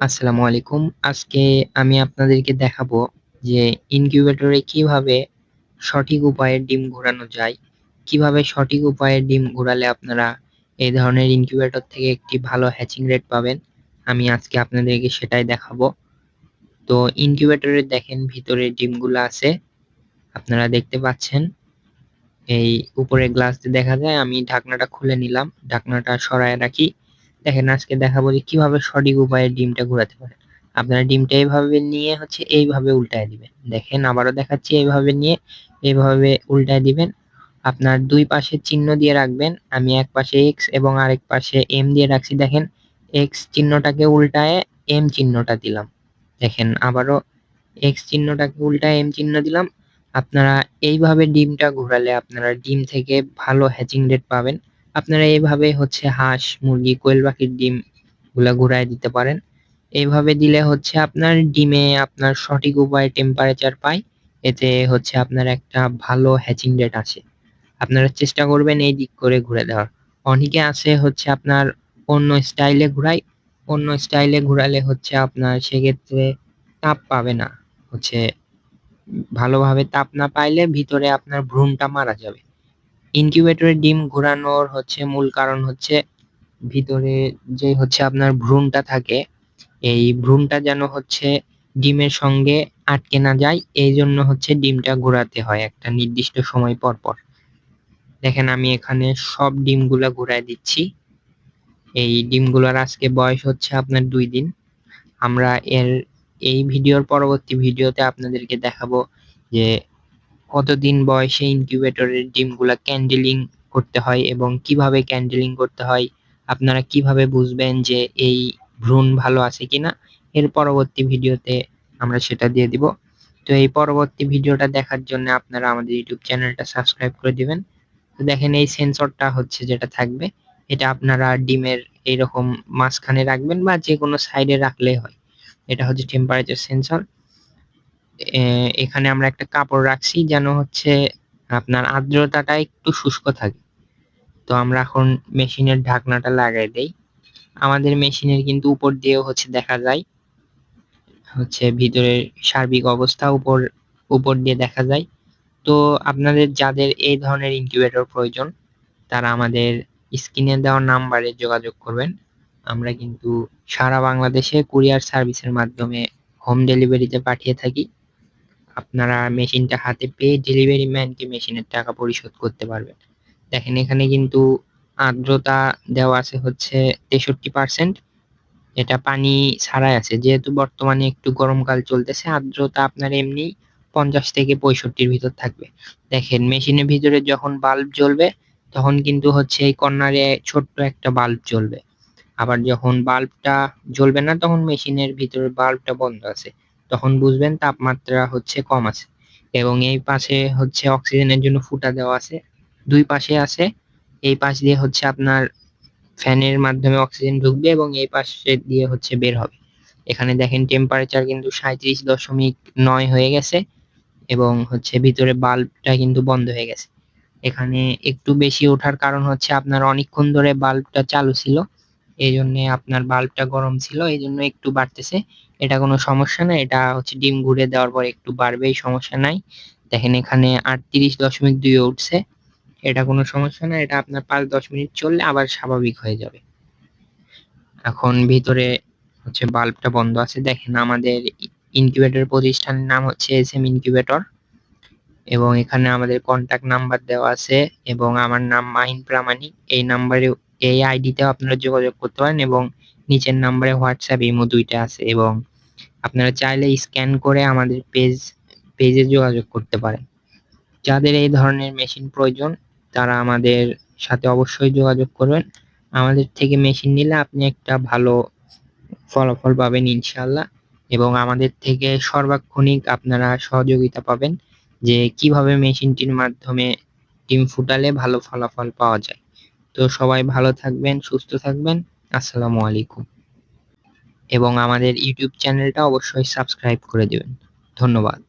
আসসালামু আলাইকুম। আজকে আমি আপনাদেরকে দেখাবো যে ইনকিউবেটরে কীভাবে সঠিক উপায়ে ডিম ঘোরানো যায়। কীভাবে সঠিক উপায়ে ডিম ঘোরালে আপনারা এই ধরনের ইনকিউবেটর থেকে একটি ভালো হ্যাচিং রেট পাবেন। আমি আজকে আপনাদেরকে সেটাই দেখাবো। তো ইনকিউবেটরে দেখেন ভিতরে ডিমগুলো আছে। আপনারা দেখতে পাচ্ছেন। এই উপরে গ্লাস দেখা যায়। আমি ঢাকনাটা খুলে নিলাম। ঢাকনাটা সরায় রাখি। দেখেন আজকে দেখাবো যে কীভাবে সঠিক উপায়ে ডিমটা ঘোরাতে পারেন আপনারা ডিমটা এইভাবে নিয়ে হচ্ছে এইভাবে উল্টায় দিবেন। দেখেন আবারও দেখাচ্ছি, এইভাবে নিয়ে এইভাবে উল্টায় দিবেন। আপনার দুই পাশে চিহ্ন দিয়ে রাখবেন। আমি এক পাশে এক্স এবং আরেক পাশে এম দিয়ে রাখছি। দেখেন এক্স চিহ্নটাকে উল্টায় এম চিহ্নটা দিলাম। দেখেন আবারও এক্স চিহ্নটাকে উল্টায় এম চিহ্ন দিলাম। আপনারা এইভাবে ডিমটা ঘোরালে আপনারা ডিম থেকে ভালো হ্যাচিং রেট পাবেন। আপনারা এইভাবে হচ্ছে হাঁস, মুরগি, কোয়েল পাখির ডিমগুলা ঘুরায় দিতে পারেন। এইভাবে দিলে হচ্ছে আপনার ডিমে আপনার সঠিক উপায়ে টেম্পারেচার পায়। এতে হচ্ছে আপনার একটা ভালো হ্যাচিং রেট আসে। আপনারা চেষ্টা করবেন এই দিক করে ঘুরে দেওয়ার। অনেকে আছে হচ্ছে আপনার অন্য স্টাইলে ঘুরাই অন্য স্টাইলে ঘুরালে হচ্ছে আপনার সেক্ষেত্রে তাপ পাবে না। হচ্ছে ভালোভাবে তাপ না পাইলে ভিতরে আপনার ভ্রূণটা মারা যাবে। ইনকিউবেটরে ডিম ঘোরানোর হচ্ছে মূল কারণ হচ্ছে ভিতরে যে হচ্ছে আপনার ভ্রূণটা থাকে, এই ভ্রূণটা যেন হচ্ছে ডিমের সঙ্গে আটকে না যায়, এই জন্য হচ্ছে ডিমটা ঘোরাতে হয় একটা নির্দিষ্ট সময় পর পর। দেখেন আমি এখানে সব ডিমগুলা ঘুরাই দিচ্ছি। এই ডিমগুলোর আজকে বয়স হচ্ছে আপনার দুই দিন। আমরা এর, এই ভিডিওর পরবর্তী ভিডিওতে আপনাদেরকে দেখাবো যে কতদিন বয়সে ইনকিউবেটরের ডিমগুলা ক্যান্ডেলিং করতে হয় এবং কীভাবে ক্যান্ডেলিং করতে হয়? আপনারা কীভাবে বুঝবেন যে এই ভ্রূণ ভালো আছে কিনা? এর পরবর্তী ভিডিওতে আমরা সেটা দিয়ে দিব। তো এই পরবর্তী ভিডিওটা দেখার জন্য আপনারা আমাদের ইউটিউব চ্যানেলটা সাবস্ক্রাইব করে দিবেন। তো দেখেন এই সেন্সরটা হচ্ছে যেটা থাকবে। এটা আপনারা ডিমের এইরকম মাঝখানে রাখবেন বা যে কোনো সাইডে রাখলেই হয়। এটা হচ্ছে টেম্পারেচার সেন্সর এখানে আমরা একটা কাপড় রাখছি যেন হচ্ছে আপনার আর্দ্রতাটা একটু শুষ্ক থাকে। তো আমরা এখন মেশিনের ঢাকনাটা লাগাই দেই। আমাদের মেশিনের কিন্তু উপর দিয়েও হচ্ছে দেখা যায়, হচ্ছে ভিতরের সার্বিক অবস্থা উপর উপর দিয়ে দেখা যায়। তো আপনাদের যাদের এই ধরনের ইনকিউবেটর প্রয়োজন, তারা আমাদের স্ক্রিনে দেওয়া নাম্বারে যোগাযোগ করবেন। আমরা কিন্তু সারা বাংলাদেশে কুরিয়ার সার্ভিসের মাধ্যমে হোম ডেলিভারিতে পাঠিয়ে থাকি। আপনারা মেশিনটা হাতে পেয়ে ডেলিভারি ম্যানকে মেশিনের টাকা পরিশোধ করতে পারবেন। দেখেন এখানে কিন্তু আর্দ্রতা দেওয়া আছে হচ্ছে তেষট্টি পার্সেন্ট এটা পানি ছাড়াই আছে। যেহেতু বর্তমানে একটু গরমকাল চলতেছে, আর্দ্রতা আপনার এমনি পঞ্চাশ থেকে পঁয়ষট্টির ভিতর থাকবে। দেখেন মেশিনের ভিতরে যখন বাল্ব জ্বলবে, তখন কিন্তু হচ্ছে এই কর্নারে ছোট্ট একটা বাল্ব জ্বলবে। আবার যখন বাল্বটা জ্বলবে না, তখন মেশিনের ভিতরে বাল্বটা বন্ধ আছে। তখন বুঝবেন তাপমাত্রা হচ্ছে কম আছে এবং এই পাশে হচ্ছে অক্সিজেনের জন্য ফুটা দেওয়া আছে। দুই পাশে আছে, এই পাশ দিয়ে হচ্ছে আপনার ফ্যানের মাধ্যমে অক্সিজেন ঢুকবে এবং এই পাশে দিয়ে হচ্ছে বের হবে। এখানে দেখেন টেম্পারেচার কিন্তু সাঁত্রিশ দশমিক নয় হয়ে গেছে এবং হচ্ছে ভিতরে বাল্বটা কিন্তু বন্ধ হয়ে গেছে। এখানে একটু বেশি ওঠার কারণ হচ্ছে আপনার অনেকক্ষণ ধরে বাল্বটা চালু ছিল এই জন্য আপনার বাল্বটা গরম ছিল এই জন্য একটু বাড়তেছে। এটা কোনো সমস্যা না এটা হচ্ছে ডিম ঘুরে দেওয়ার পর একটু বাড়বেই, সমস্যা নাই। দেখেন এখানে আটত্রিশ দশমিক দুই উঠছে, এটা কোনো সমস্যা না এটা আপনার পাঁচ দশ মিনিট চললে আবার স্বাভাবিক হয়ে যাবে। এখন ভিতরে হচ্ছে বাল্বটা বন্ধ আছে, দেখেন আমাদের ইনকিউবেটর প্রতিষ্ঠানের নাম হচ্ছে এস এম ইনকিউবেটর, এবং এখানে আমাদের কন্ট্যাক্ট নাম্বার দেওয়া আছে, এবং আমার নাম মাহিন প্রামাণিক, এই নাম্বারে এই আইডিতেও আপনারা যোগাযোগ করতে পারেন এবং নিচের নাম্বারে হোয়াটসঅ্যাপ, ইমো দুইটা আছে এবং আপনারা চাইলে স্ক্যান করে আমাদের পেজ, পেজে যোগাযোগ করতে পারেন। যাদের এই ধরনের মেশিন প্রয়োজন, তারা আমাদের সাথে অবশ্যই যোগাযোগ করবেন। আমাদের থেকে মেশিন নিলে আপনি একটা ভালো ফলাফল পাবেন ইনশাল্লাহ এবং আমাদের থেকে সর্বাক্ষণিক আপনারা সহযোগিতা পাবেন যে কীভাবে মেশিনটির মাধ্যমে ডিম ফুটালে ভালো ফলাফল পাওয়া যায়। তো সবাই ভালো থাকবেন, সুস্থ থাকবেন। আসসালামু আলাইকুম। এবং আমাদের ইউটিউব চ্যানেলটা অবশ্যই সাবস্ক্রাইব করে দেবেন। ধন্যবাদ।